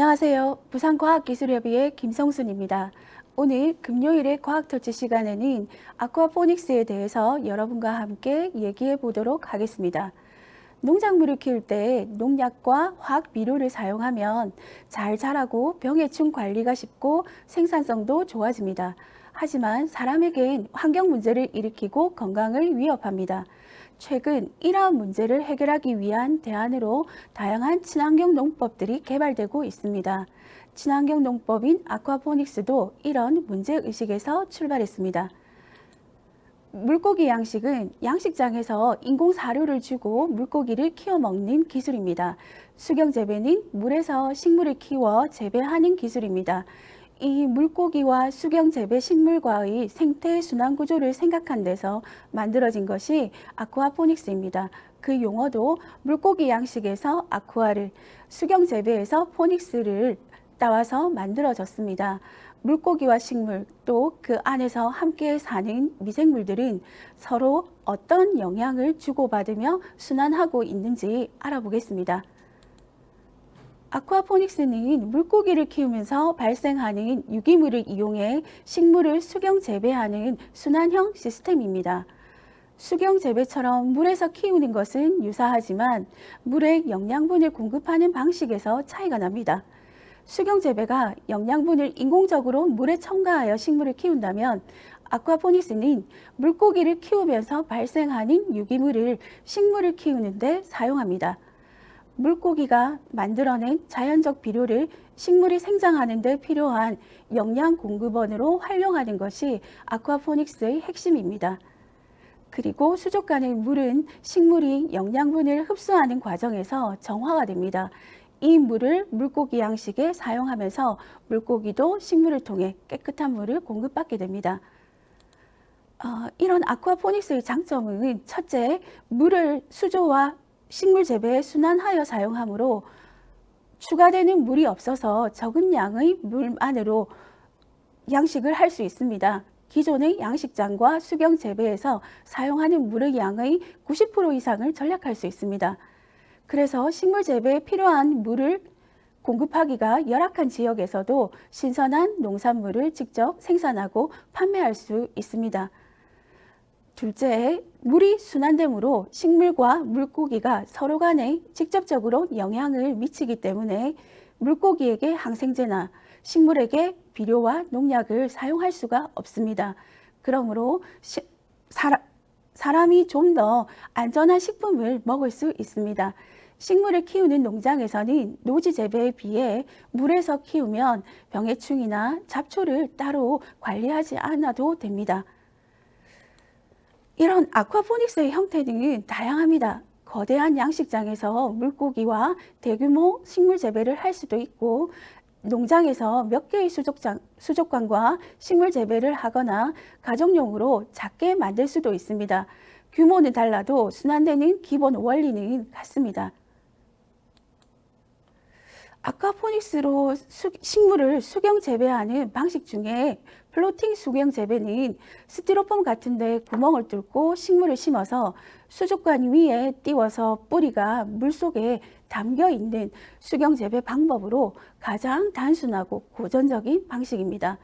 안녕하세요. 부산과학기술협의회 김성순입니다. 오늘 금요일의 과학터치 시간에는 아쿠아포닉스에 대해서 여러분과 함께 얘기해 보도록 하겠습니다. 농작물을 키울 때 농약과 화학 비료를 사용하면 잘 자라고 병해충 관리가 쉽고 생산성도 좋아집니다. 하지만 사람에겐 환경 문제를 일으키고 건강을 위협합니다. 최근 이러한 문제를 해결하기 위한 대안으로 다양한 친환경 농법들이 개발되고 있습니다. 친환경 농법인 아쿠아포닉스도 이런 문제 의식에서 출발했습니다. 물고기 양식은 양식장에서 인공 사료를 주고 물고기를 키워 먹는 기술입니다. 수경 재배는 물에서 식물을 키워 재배하는 기술입니다. 이 물고기와 수경 재배 식물과의 생태 순환 구조를 생각한 데서 만들어진 것이 아쿠아포닉스입니다. 그 용어도 물고기 양식에서 아쿠아를, 수경 재배에서 포닉스를 따와서 만들어졌습니다. 물고기와 식물 또 그 안에서 함께 사는 미생물들은 서로 어떤 영향을 주고받으며 순환하고 있는지 알아보겠습니다. 아쿠아포닉스는 물고기를 키우면서 발생하는 유기물을 이용해 식물을 수경 재배하는 순환형 시스템입니다. 수경 재배처럼 물에서 키우는 것은 유사하지만 물에 영양분을 공급하는 방식에서 차이가 납니다. 수경 재배가 영양분을 인공적으로 물에 첨가하여 식물을 키운다면 아쿠아포닉스는 물고기를 키우면서 발생하는 유기물을 식물을 키우는데 사용합니다. 물고기가 만들어낸 자연적 비료를 식물이 생장하는 데 필요한 영양 공급원으로 활용하는 것이 아쿠아포닉스의 핵심입니다. 그리고 수족관의 물은 식물이 영양분을 흡수하는 과정에서 정화가 됩니다. 이 물을 물고기 양식에 사용하면서 물고기도 식물을 통해 깨끗한 물을 공급받게 됩니다. 어, 이런 아쿠아포닉스의 장점은 첫째, 물을 수조와 식물 재배에 순환하여 사용하므로 추가되는 물이 없어서 적은 양의 물만으로 양식을 할 수 있습니다. 기존의 양식장과 수경 재배에서 사용하는 물의 양의 90% 이상을 절약할 수 있습니다. 그래서 식물 재배에 필요한 물을 공급하기가 열악한 지역에서도 신선한 농산물을 직접 생산하고 판매할 수 있습니다. 둘째, 물이 순환되므로 식물과 물고기가 서로 간에 직접적으로 영향을 미치기 때문에 물고기에게 항생제나 식물에게 비료와 농약을 사용할 수가 없습니다. 그러므로 시, 사람, 사람이 좀 더 안전한 식품을 먹을 수 있습니다. 식물을 키우는 농장에서는 노지 재배에 비해 물에서 키우면 병해충이나 잡초를 따로 관리하지 않아도 됩니다. 이런 아쿠아포닉스의 형태는 다양합니다. 거대한 양식장에서 물고기와 대규모 식물 재배를 할 수도 있고 농장에서 몇 개의 수족장, 수족관과 식물 재배를 하거나 가정용으로 작게 만들 수도 있습니다. 규모는 달라도 순환되는 기본 원리는 같습니다. 아쿠아포닉스로 수, 식물을 수경 재배하는 방식 중에 플로팅 수경 재배는 스티로폼 같은 데 구멍을 뚫고 식물을 심어서 수족관 위에 띄워서 뿌리가 물속에 담겨 있는 수경 재배 방법으로 가장 단순하고 고전적인 방식입니다.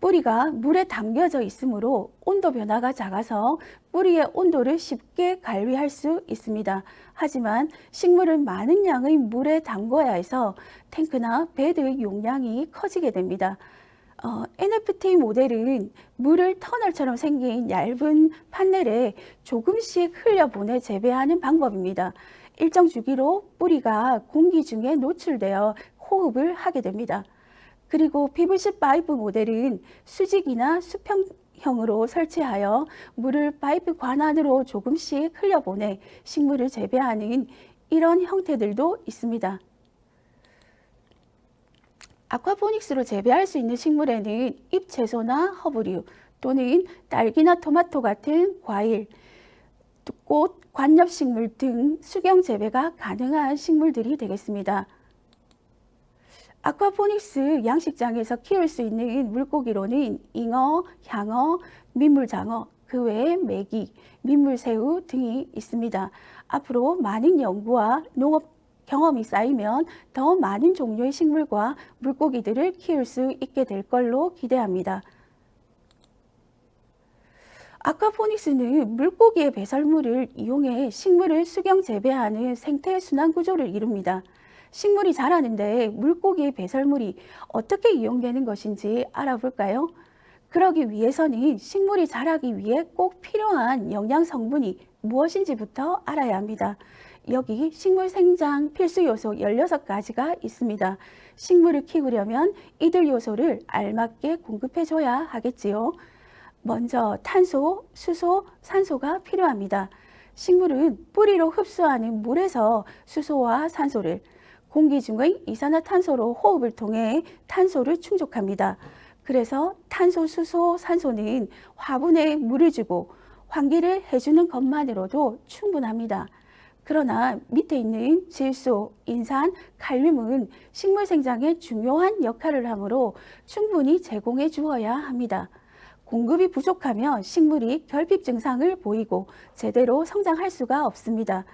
뿌리가 물에 담겨져 있으므로 온도 변화가 작아서 뿌리의 온도를 쉽게 관리할 수 있습니다. 하지만 식물은 많은 양의 물에 담궈야 해서 탱크나 베드의 용량이 커지게 됩니다. 어, NFT 모델은 물을 터널처럼 생긴 얇은 판넬에 조금씩 흘려보내 재배하는 방법입니다. 일정 주기로 뿌리가 공기 중에 노출되어 호흡을 하게 됩니다. 그리고 PVC 파이프 모델은 수직이나 수평형으로 설치하여 물을 파이프 관 안으로 조금씩 흘려보내 식물을 재배하는 이런 형태들도 있습니다. 아쿠아포닉스로 재배할 수 있는 식물에는 잎 채소나 허브류 또는 딸기나 토마토 같은 과일, 꽃, 관엽식물 등 수경 재배가 가능한 식물들이 되겠습니다. 아쿠아포닉스 양식장에서 키울 수 있는 물고기로는 잉어, 향어, 민물장어, 그 외에 메기, 민물새우 등이 있습니다. 앞으로 많은 연구와 농업 경험이 쌓이면 더 많은 종류의 식물과 물고기들을 키울 수 있게 될 걸로 기대합니다. 아쿠아포닉스는 물고기의 배설물을 이용해 식물을 수경 재배하는 생태 순환 구조를 이룹니다. 식물이 자라는데 물고기의 배설물이 어떻게 이용되는 것인지 알아볼까요? 그러기 위해서는 식물이 자라기 위해 꼭 필요한 영양 성분이 무엇인지부터 알아야 합니다. 여기 식물 생장 필수 요소 16가지가 있습니다. 식물을 키우려면 이들 요소를 알맞게 공급해 줘야 하겠지요. 먼저 탄소, 수소, 산소가 필요합니다. 식물은 뿌리로 흡수하는 물에서 수소와 산소를 공기 중의 이산화탄소로 호흡을 통해 탄소를 충족합니다. 그래서 탄소, 수소, 산소는 화분에 물을 주고 환기를 해주는 것만으로도 충분합니다. 그러나 밑에 있는 질소, 인산, 칼륨은 식물 생장에 중요한 역할을 하므로 충분히 제공해 주어야 합니다. 공급이 부족하면 식물이 결핍 증상을 보이고 제대로 성장할 수가 없습니다.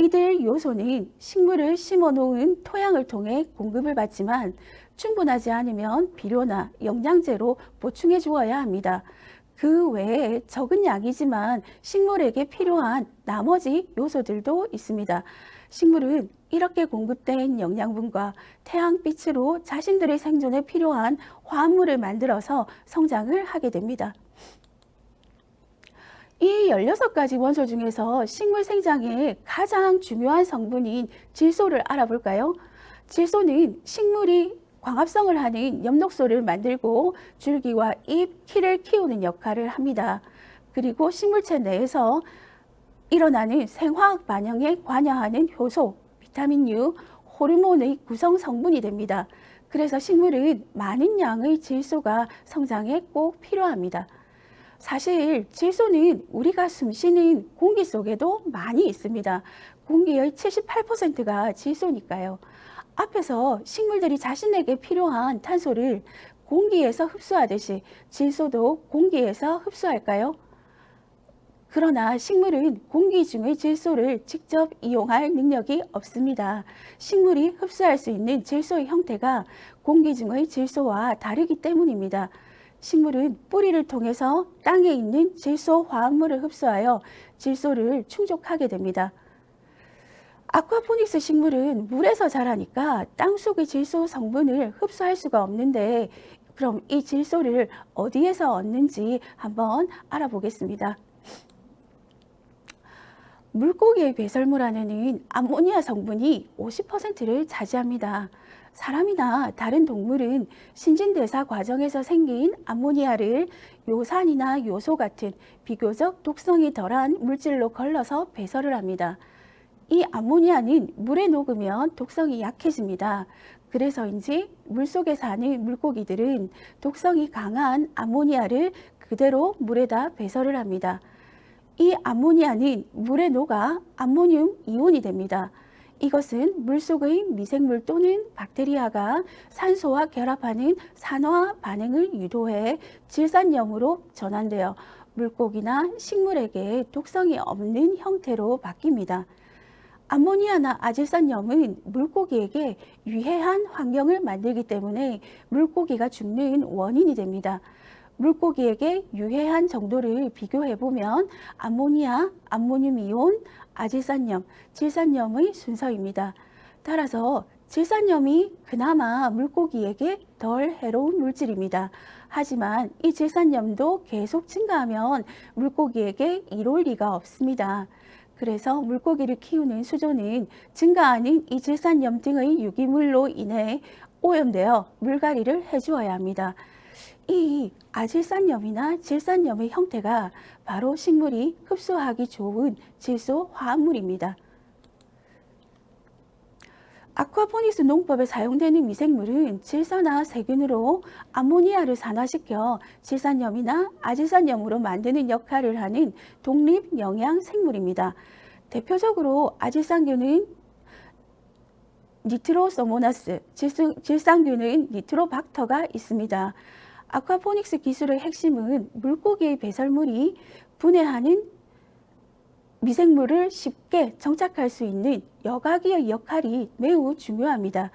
이들 요소는 식물을 심어 놓은 토양을 통해 공급을 받지만 충분하지 않으면 비료나 영양제로 보충해 주어야 합니다. 그 외에 적은 양이지만 식물에게 필요한 나머지 요소들도 있습니다. 식물은 이렇게 공급된 영양분과 태양빛으로 자신들의 생존에 필요한 화합물을 만들어서 성장을 하게 됩니다. 이 16가지 원소 중에서 식물 생장에 가장 중요한 성분인 질소를 알아볼까요? 질소는 식물이 광합성을 하는 엽록소를 만들고 줄기와 잎, 키를 키우는 역할을 합니다. 그리고 식물체 내에서 일어나는 생화학 반응에 관여하는 효소, 비타민 U, 호르몬의 구성 성분이 됩니다. 그래서 식물은 많은 양의 질소가 성장에 꼭 필요합니다. 사실 질소는 우리가 숨 쉬는 공기 속에도 많이 있습니다. 공기의 78%가 질소니까요. 앞에서 식물들이 자신에게 필요한 탄소를 공기에서 흡수하듯이 질소도 공기에서 흡수할까요? 그러나 식물은 공기 중의 질소를 직접 이용할 능력이 없습니다. 식물이 흡수할 수 있는 질소의 형태가 공기 중의 질소와 다르기 때문입니다. 식물은 뿌리를 통해서 땅에 있는 질소 화합물을 흡수하여 질소를 충족하게 됩니다. 아쿠아포닉스 식물은 물에서 자라니까 땅 속의 질소 성분을 흡수할 수가 없는데 그럼 이 질소를 어디에서 얻는지 한번 알아보겠습니다. 물고기의 배설물 안에는 암모니아 성분이 50%를 차지합니다. 사람이나 다른 동물은 신진대사 과정에서 생긴 암모니아를 요산이나 요소 같은 비교적 독성이 덜한 물질로 걸러서 배설을 합니다. 이 암모니아는 물에 녹으면 독성이 약해집니다. 그래서인지 물속에 사는 물고기들은 독성이 강한 암모니아를 그대로 물에다 배설을 합니다. 이 암모니아는 물에 녹아 암모늄 이온이 됩니다. 이것은 물속의 미생물 또는 박테리아가 산소와 결합하는 산화 반응을 유도해 질산염으로 전환되어 물고기나 식물에게 독성이 없는 형태로 바뀝니다. 암모니아나 아질산염은 물고기에게 유해한 환경을 만들기 때문에 물고기가 죽는 원인이 됩니다. 물고기에게 유해한 정도를 비교해 보면 암모니아, 암모늄 이온, 아질산염, 질산염의 순서입니다. 따라서 질산염이 그나마 물고기에게 덜 해로운 물질입니다. 하지만 이 질산염도 계속 증가하면 물고기에게 이로울 리가 없습니다. 그래서 물고기를 키우는 수조는 증가하는 이 질산염 등의 유기물로 인해 오염되어 물갈이를 해주어야 합니다. 이 아질산염이나 질산염의 형태가 바로 식물이 흡수하기 좋은 질소 화합물입니다. 아쿠아포닉스 농법에 사용되는 미생물은 질소나 세균으로 암모니아를 산화시켜 질산염이나 아질산염으로 만드는 역할을 하는 독립 영양 생물입니다. 대표적으로 아질산균은 니트로소모나스, 질산균은 니트로박터가 있습니다. 아쿠아포닉스 기술의 핵심은 물고기의 배설물이 분해하는 미생물을 쉽게 정착할 수 있는 여과기의 역할이 매우 중요합니다.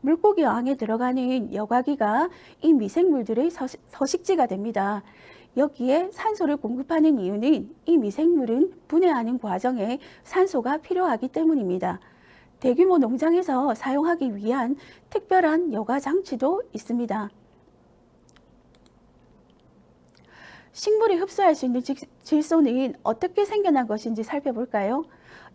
물고기 어항에 들어가는 여과기가 이 미생물들의 서식- 서식지가 됩니다. 여기에 산소를 공급하는 이유는 이 미생물은 분해하는 과정에 산소가 필요하기 때문입니다. 대규모 농장에서 사용하기 위한 특별한 여과 장치도 있습니다. 식물이 흡수할 수 있는 질- 질소는 어떻게 생겨난 것인지 살펴볼까요?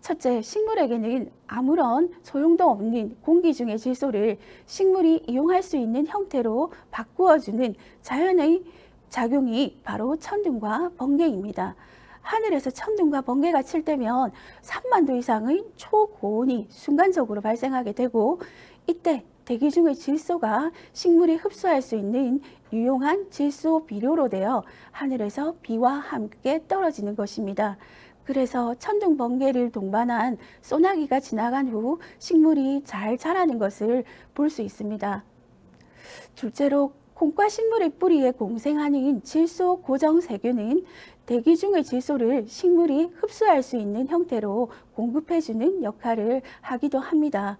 첫째, 식물에게는 아무런 소용도 없는 공기 중의 질소를 식물이 이용할 수 있는 형태로 바꾸어주는 자연의 작용이 바로 천둥과 번개입니다. 하늘에서 천둥과 번개가 칠 때면 3만 도 이상의 초고온이 순간적으로 발생하게 되고 이때 대기 중의 질소가 식물이 흡수할 수 있는 유용한 질소 비료로 되어 하늘에서 비와 함께 떨어지는 것입니다. 그래서 천둥 번개를 동반한 소나기가 지나간 후 식물이 잘 자라는 것을 볼 수 있습니다. 둘째로 콩과 식물의 뿌리에 공생하는 질소 고정 세균은 대기 중의 질소를 식물이 흡수할 수 있는 형태로 공급해주는 역할을 하기도 합니다.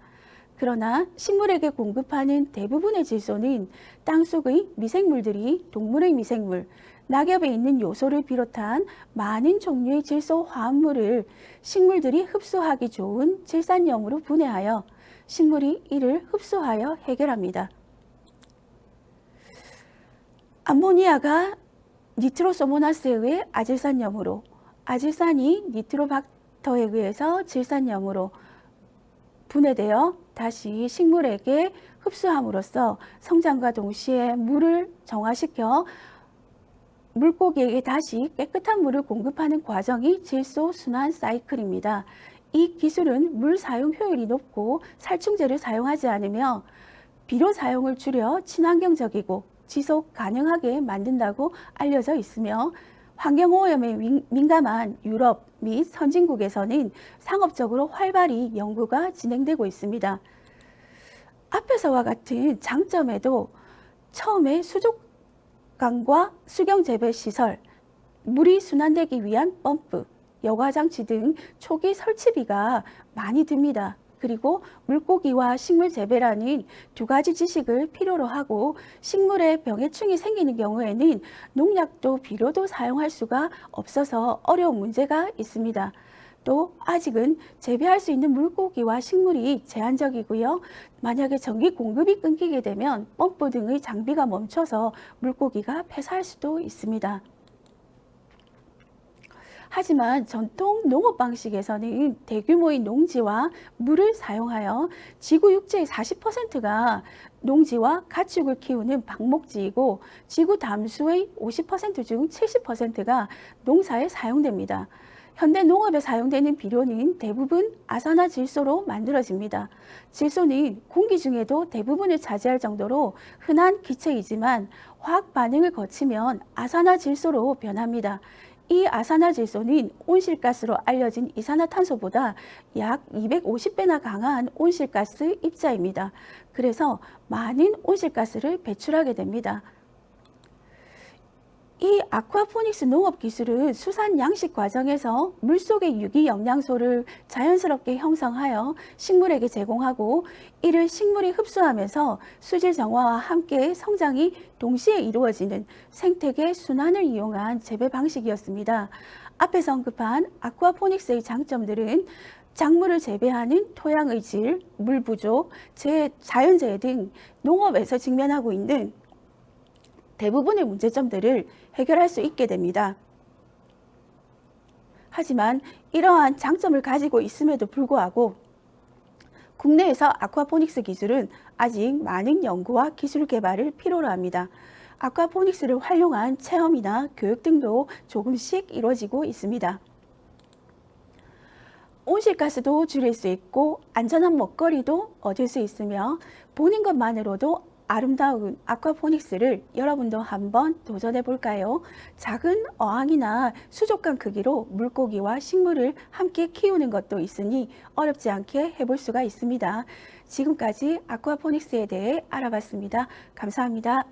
그러나 식물에게 공급하는 대부분의 질소는 땅속의 미생물들이 동물의 미생물, 낙엽에 있는 요소를 비롯한 많은 종류의 질소 화합물을 식물들이 흡수하기 좋은 질산염으로 분해하여 식물이 이를 흡수하여 해결합니다. 암모니아가 니트로소모나스에 의해 아질산염으로, 아질산이 니트로박터에 의해서 질산염으로 분해되어 다시 식물에게 흡수함으로써 성장과 동시에 물을 정화시켜 물고기에게 다시 깨끗한 물을 공급하는 과정이 질소 순환 사이클입니다. 이 기술은 물 사용 효율이 높고 살충제를 사용하지 않으며 비료 사용을 줄여 친환경적이고 지속 가능하게 만든다고 알려져 있으며 환경오염에 민- 민감한 유럽 및 선진국에서는 상업적으로 활발히 연구가 진행되고 있습니다. 앞에서와 같은 장점에도 처음에 수족관과 수경재배 시설, 물이 순환되기 위한 펌프, 여과장치 등 초기 설치비가 많이 듭니다. 그리고 물고기와 식물 재배라는 두 가지 지식을 필요로 하고 식물에 병해충이 생기는 경우에는 농약도 비료도 사용할 수가 없어서 어려운 문제가 있습니다. 또 아직은 재배할 수 있는 물고기와 식물이 제한적이고요. 만약에 전기 공급이 끊기게 되면 펌프 등의 장비가 멈춰서 물고기가 폐사할 수도 있습니다. 하지만 전통 농업 방식에서는 대규모의 농지와 물을 사용하여 지구 육지의 40%가 농지와 가축을 키우는 방목지이고 지구 담수의 50%중 70%가 농사에 사용됩니다. 현대 농업에 사용되는 비료는 대부분 아산화 질소로 만들어집니다. 질소는 공기 중에도 대부분을 차지할 정도로 흔한 기체이지만 화학 반응을 거치면 아산화 질소로 변합니다. 이 아산화질소는 온실가스로 알려진 이산화탄소보다 약 250배나 강한 온실가스 입자입니다. 그래서 많은 온실가스를 배출하게 됩니다. 이 아쿠아포닉스 농업 기술은 수산 양식 과정에서 물속의 유기 영양소를 자연스럽게 형성하여 식물에게 제공하고 이를 식물이 흡수하면서 수질 정화와 함께 성장이 동시에 이루어지는 생태계 순환을 이용한 재배 방식이었습니다. 앞에서 언급한 아쿠아포닉스의 장점들은 작물을 재배하는 토양의 질, 물 부족, 재, 자연재해 등 농업에서 직면하고 있는 대부분의 문제점들을 해결할 수 있게 됩니다. 하지만 이러한 장점을 가지고 있음에도 불구하고 국내에서 아쿠아포닉스 기술은 아직 많은 연구와 기술 개발을 필요로 합니다. 아쿠아포닉스를 활용한 체험이나 교육 등도 조금씩 이루어지고 있습니다. 온실가스도 줄일 수 있고 안전한 먹거리도 얻을 수 있으며 보는 것만으로도 아름다운 아쿠아포닉스를 여러분도 한번 도전해 볼까요? 작은 어항이나 수족관 크기로 물고기와 식물을 함께 키우는 것도 있으니 어렵지 않게 해볼 수가 있습니다. 지금까지 아쿠아포닉스에 대해 알아봤습니다. 감사합니다.